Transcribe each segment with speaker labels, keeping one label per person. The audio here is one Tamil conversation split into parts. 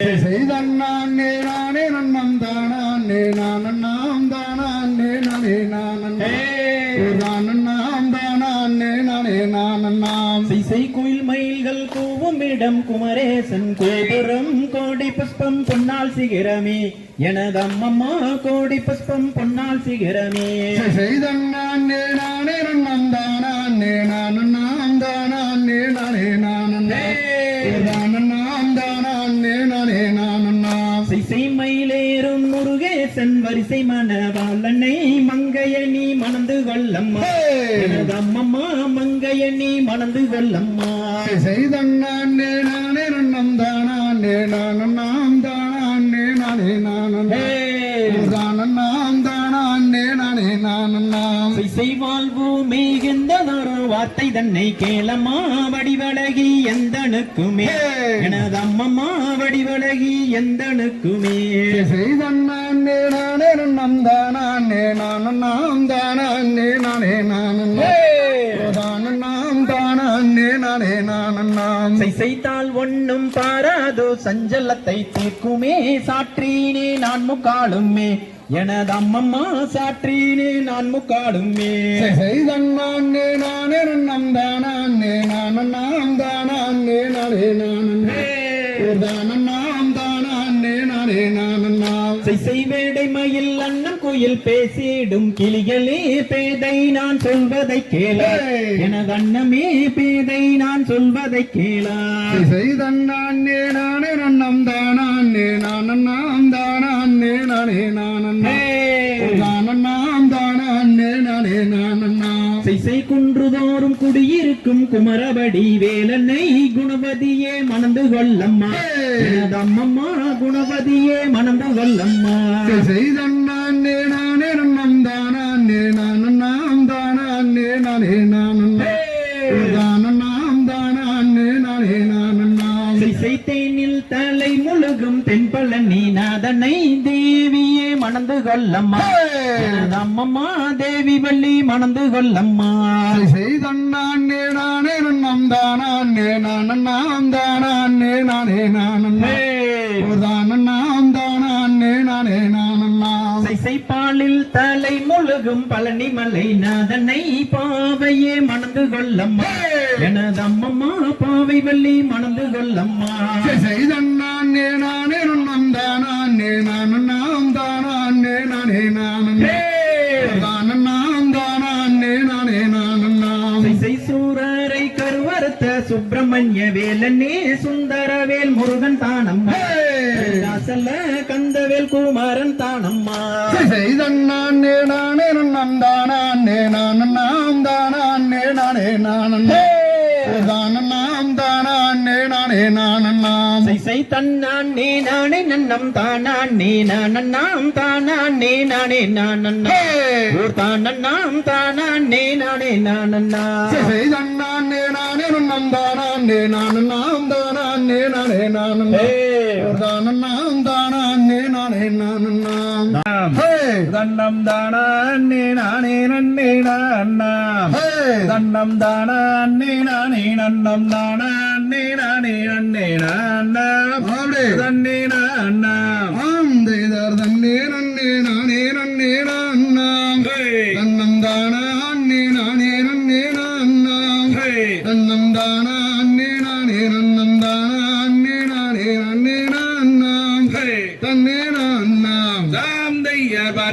Speaker 1: செய்தண்ணானே நானே நன்னம் தானே நான் நாம் தானே நானே நான் நாம் தானே நானே நான் நாம்
Speaker 2: சிசை குயில் மயில்கள் கூவும் இடம் குமரேசன் கோபுரம் கோடி புஷ்பம் பொன்னால் சிகரமே. எனது அம்மம்மா கோடி புஷ்பம் பொன்னால் சிகரமே.
Speaker 1: செய்தண்ணானே
Speaker 2: வரிசை மணவாளனை மங்கையணி மணந்து கொள்ளம்மா அம்மம்மா மங்கையணி மணந்து கொள்ளம்மா
Speaker 1: செய்தண்ணானே நானே நன்னம் தானே நான்
Speaker 2: வார்த்தை தன்னை கேளம்மா வடிவழகி எந்தனுக்குமே. எனது அம்மம்மா வடிவழகி எந்தனுக்குமே.
Speaker 1: செய்தண்ணானே நானே நன்னம் தானே நான் நாம் தானே நானே நான் நாம் தானே நானே நான் நாம்
Speaker 2: செய்தால் ஒண்ணும் பாராதோ சஞ்சலத்தை தீர்க்குமே. சாற்றீனே நான் முக்காலுமே. எனது அம்மம்மா சாற்றீனே நான் முக்காலுமே
Speaker 1: செய்தண்ணானே நானே நன்னம் தானே நான் நாம் தானே நானே நான் நாம் தானே நானே நான் நாம்
Speaker 2: செய் வேடை மயில் அண்ணன் குயில் பேசிடும் கிளிகளே பேதை நான் சொல்வதை கேள. எனது அண்ணமே பேதை நான் சொல்வதை கேளா.
Speaker 1: செய்தண்ணானே நானே நன்னம் தானே நான் நாம் தானே நானே நான்.
Speaker 2: குன்றுதோறும் குடியிருக்கும் குமரபடி வேலனை குணவதியே மணந்து கொள்ளம்மா. குணவதியே மணந்து கொள்ளம்மா.
Speaker 1: செய்தண்ணானே நானே நன்னம் தானே நான் நாம் தானே நானே நான் நாம். தானே நானே நான் நாம்.
Speaker 2: சிசை தேனில் தலை முழுகும் தென்பழனி நாதனை தேவியே மணந்து கொள்ளம்மா. எனது அம்மம்மா தேவி வள்ளி மணந்து கொள்ளம்மா.
Speaker 1: செய்தண்ணானே நானே நன்னம் தானே நான் நாம் தானே நானே நான் நாம் தானே நானே நான் நாம்
Speaker 2: இசைப்பாலில் தலை முழுகும் பழனி மலை நாதனை பாவையே மணந்து கொள்ளம்மா. எனது அம்மம்மா பாவை வள்ளி மணந்து கொள்ளம்மா.
Speaker 1: செய்தண்ணானே நானே நன்னம் தானே நான்
Speaker 2: சுப்பிரமணிய வேலனே சுந்தரவேல் முருகன் தானம்மா. அசல கந்தவேல் குமாரன் தானம்மா.
Speaker 1: செய்தண்ணானே நானே நன்னம் தானே நான் நாம் தானே நானே நான் நாம் தானே நானே நான் நாம்
Speaker 2: இசை தன்னான் நானே நன்னம் தானான் நீ நானண்ணாம் தானான் நீ நானே நானண்ணா. தானண்ணாம் தானான் நீ நானே நானண்ணா.
Speaker 1: செய்தண்ணானே நானே நன்னம் தானே நான் நாம் தானே நானே நான். நாம். தானே நானே நான் நாம்.
Speaker 3: தன்னம் தானே நானே நன்னே நான்னாம் தன்னம் தானே நானே நன்னம் தானே நானே நன்னே நான்னாம் தன்னே நான்னாம்
Speaker 1: ஆம் தேதார் தன்னே நன்னே நானே நன்னே நான்.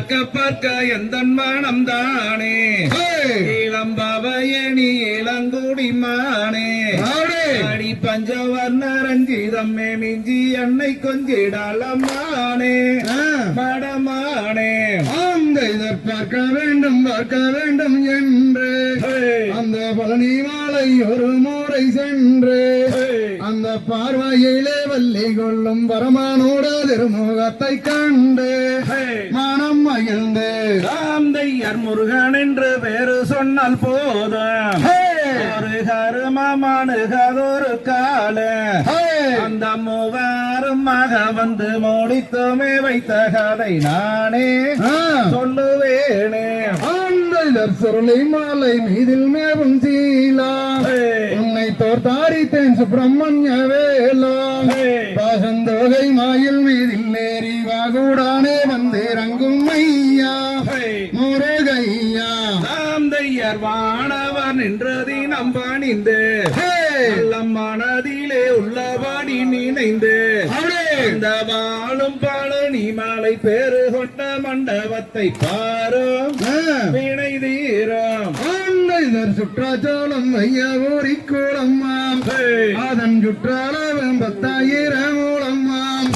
Speaker 3: பார்க்க பார்க்க எந்த மனம் தானே? இளம்பவையணி இளங்குடி மானே. அடி பஞ்சவர்ண ரஞ்சிதம்மே மிஞ்சி என்னை கொஞ்சிடாலம்மானே மடமானே.
Speaker 1: அந்த இதை பார்க்க வேண்டும் பார்க்க வேண்டும் என்று. அந்த பழனி மாலை ஒரு முறை சென்று. அந்த பார்வையிலே வள்ளி கொள்ளும் பரமானோட திருமுகத்தை கண்டு. மனம் மகிழ்ந்து.
Speaker 3: தாம் தையர் முருகன் என்று பேரு சொன்னால் போதும். ஒரு கருமமானுகதொரு கால. அந்த மூவாரும் மக வந்து முடித்துமே வைத்த கதை நானே சொல்லுவேனே.
Speaker 1: இதர் சுருளை மாலை மீதில் மேவும் சீலா. உன்னை தோர்த்தாரித்தேன் சுப்பிரமணிய வேலா. பாசந்தோகை மாயில் ஹே!
Speaker 3: உள்ளம் மனதிலே உள்ளபடி நினைந்து இந்த வாழும் பழனி மலை பேரு கொண்ட மண்டபத்தை பாரும். வினை தீரம்.
Speaker 1: சுற்றாச்சோளம் ஐயா ஊரிக்கூடம்மாம் அதன் சுற்றாளவம் பத்தாயிரம் மூலம்மாம்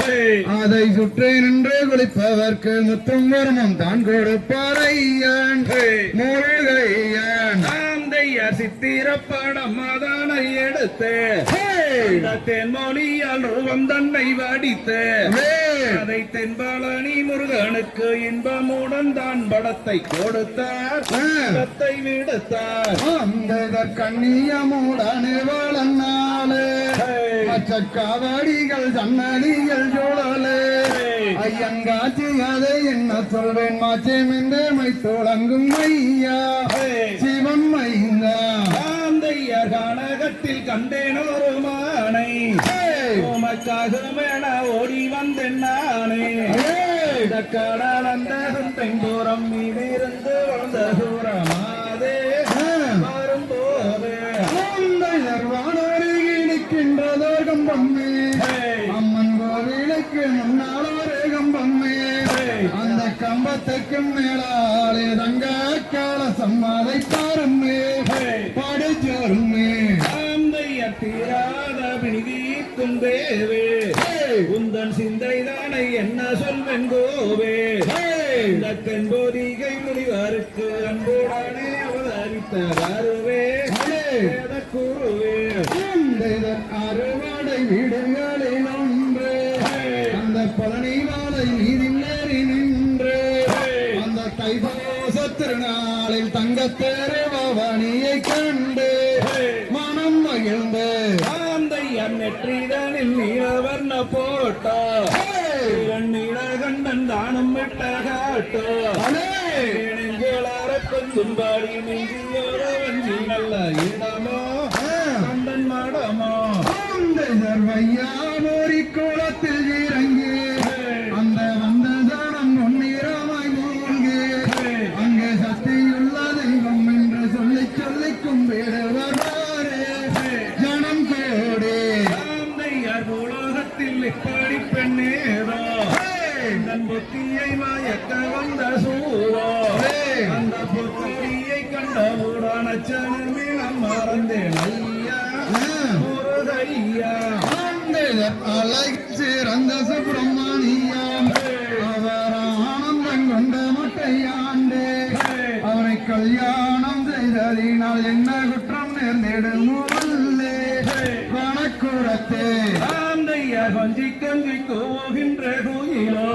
Speaker 1: அதை சுற்றி நின்று குளிப்பவர்க்கு முத்தும் வருமம் தான் கொடுப்பார் ஐயான். முருகையான்
Speaker 3: தாந்தையர் சித்திரப்படம் அதனை எடுத்து தென்மொழியால் ரூபம் தன்னை வடித்து! அதை தென்பழனி முருகனுக்கு இன்பமுடன் தான் படத்தை கொடுத்தார். படத்தை விடுத்தார்.
Speaker 1: ஆண்டைதர் கண்ணியமுடனே வளர்நாளே. மற்ற காவடிகள் சன்னடிகள் சூழலே. ஐயங்காட்சி அதை என்ன சொல்வேன்? மாச்சேம் என்று மை தொடங்கும் ஐயா சிவன் மைந்தா.
Speaker 3: தாந்தையர் கனகத்தில் கண்டேன் ஒரு மானை. உமக்காக மேல ஓடி வந்தேன் நானே. இந்த கடல் அந்த தென்புறம் மீதிருந்து வளர்ந்த தூரமாதே
Speaker 1: அந்த கம்பத்துக்கு மேலாலே தங்க கால சம்மாதை பாருமே படிச்சோருமே
Speaker 3: தாந்தையர் தீராத வினிதீக்கும் தேவே உந்தன் சிந்தை தானே என்ன சொல்வென் கோவே இந்த தென்போதிகை முனிவருக்கு அன்புடனே அவதரித்த வருவே குருவே.
Speaker 1: அறுவடை வீடுகளில் திருநாளில் தங்கத்தேரு பவனியை கண்டு மனம் மகிழ்ந்து
Speaker 3: தாந்தையர் நெற்றிதனில் நீலவர்ண போட்டோ. நீலகண்டன் தானும் விட்ட காட்டோ. தும்பாடி நெஞ்சியோரவன் நல்ல இடமோ? கண்டன் மடமோ?
Speaker 1: வையாமோரி கோலத்தில் இறங்கி
Speaker 3: மயக்க வந்த சூரோ அந்த புத்தியை கண்டவுடன் அச்சனமிடம் மறந்தேன் ஐயா. முருகையா
Speaker 1: சிறந்த சுப்பிரமணியம் அவர் ஆனந்தம் கொண்ட மட்டையாண்டே. அவரை கல்யாணம் செய்ததினால் என்ன குற்றம் நேர்ந்திடுமுல்லே வனக்குரத்தே
Speaker 3: தாந்தையர் கொஞ்சி கஞ்சி கூகின்ற குயிலோ.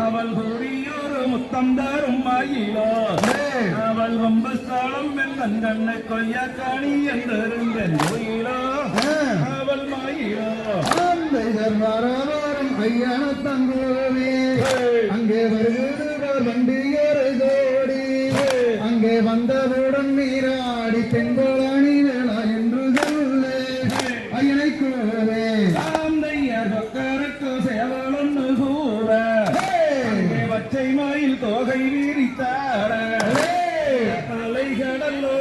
Speaker 3: அவள் கூறியொரு முத்தம் தரும் மயிலோ அவள் வம்பஸ்தலம் வெள்ளன் கண்ண கொய்யா காணி என்றிருந்தேன் குயிலோ அவள் மயிலோ.
Speaker 1: வரவரும் ஐயன தங்கோவி. அங்கே வருகிறார் வண்டியொரு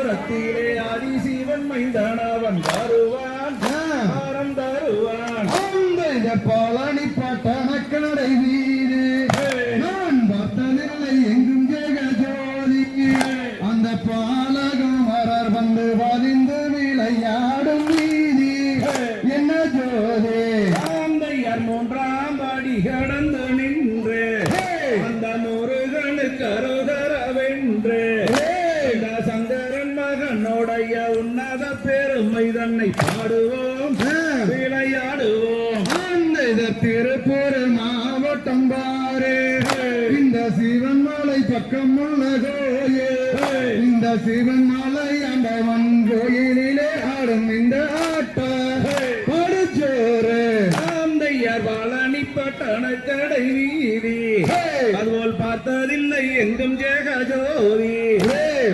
Speaker 3: தலைகடல்லோரத்திலே ஆதிசிவன் மைந்தனவன் தருவான். தருவான்
Speaker 1: பழனி பட்டண கோயில் இந்த சிவன் மலை ஆண்டவன் கோயிலிலே ஆடும் இந்த ஆட்ட படுச்சோறு
Speaker 3: தாந்தையர் பழனி பட்டண கடை வீதி! அதுபோல் பார்த்ததில்லை எங்கும் ஜெகஜோதி!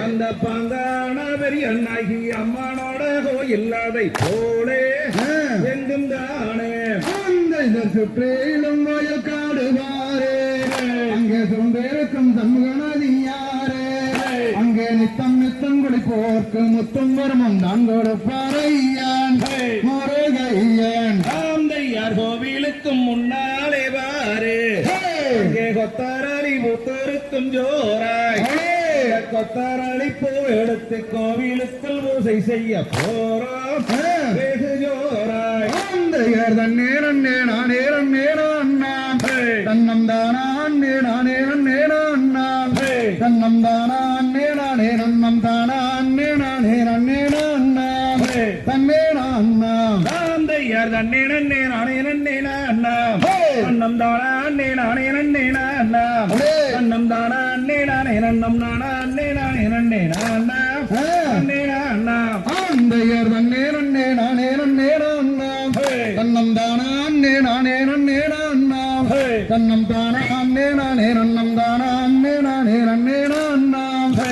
Speaker 3: அந்த பாங்கான பெரிய அண்ணாகி அம்மானோட கோயில் அதை போலே. எங்கும் தானே.
Speaker 1: சுற்றிலும் வயல் காடுவாரே. அங்கே சுந்தேருக்கும் சண்முகநதியாரே குளிப்போர்க்கு முத்தும் வருமம் தான் கொடுப்பாரையான் முருகையன்.
Speaker 3: ஆந்தையார் கோவிலுக்கும் முன்னாலே வாரு. கொத்தாரளி புத்தருக்கும் ஜோராய். கொத்தாரளி பூ எடுத்து கோவிலுக்குள் பூசை செய்ய போறோம். வெகு ஜோராய்.
Speaker 1: ஆந்தையர் தன்னே நன்னே நானே நன்னே நான்னாம் தன்னம் தானா நானே. தன்னே
Speaker 3: நன்னே நானே நன்னே நான்னாம்
Speaker 1: ஹே!
Speaker 3: அன்னம் தானா அண்ணே நானே நன்னே நான்னாம்
Speaker 1: ஹே!
Speaker 3: அன்னம் தானா அண்ணே நானே நன்னம் நானா அண்ணே நானே நன்னே நான்னாம்
Speaker 1: ஹே!
Speaker 3: அண்ணே
Speaker 1: நன்னே நானே நன்னே நான்னாம்
Speaker 3: ஹே!
Speaker 1: தன்னம் தானா அண்ணே! தன்னம் தானா அண்ணே நானே நன்னம் தானா அண்ணே நானே நன்னே நான்னாம்
Speaker 3: ஹே!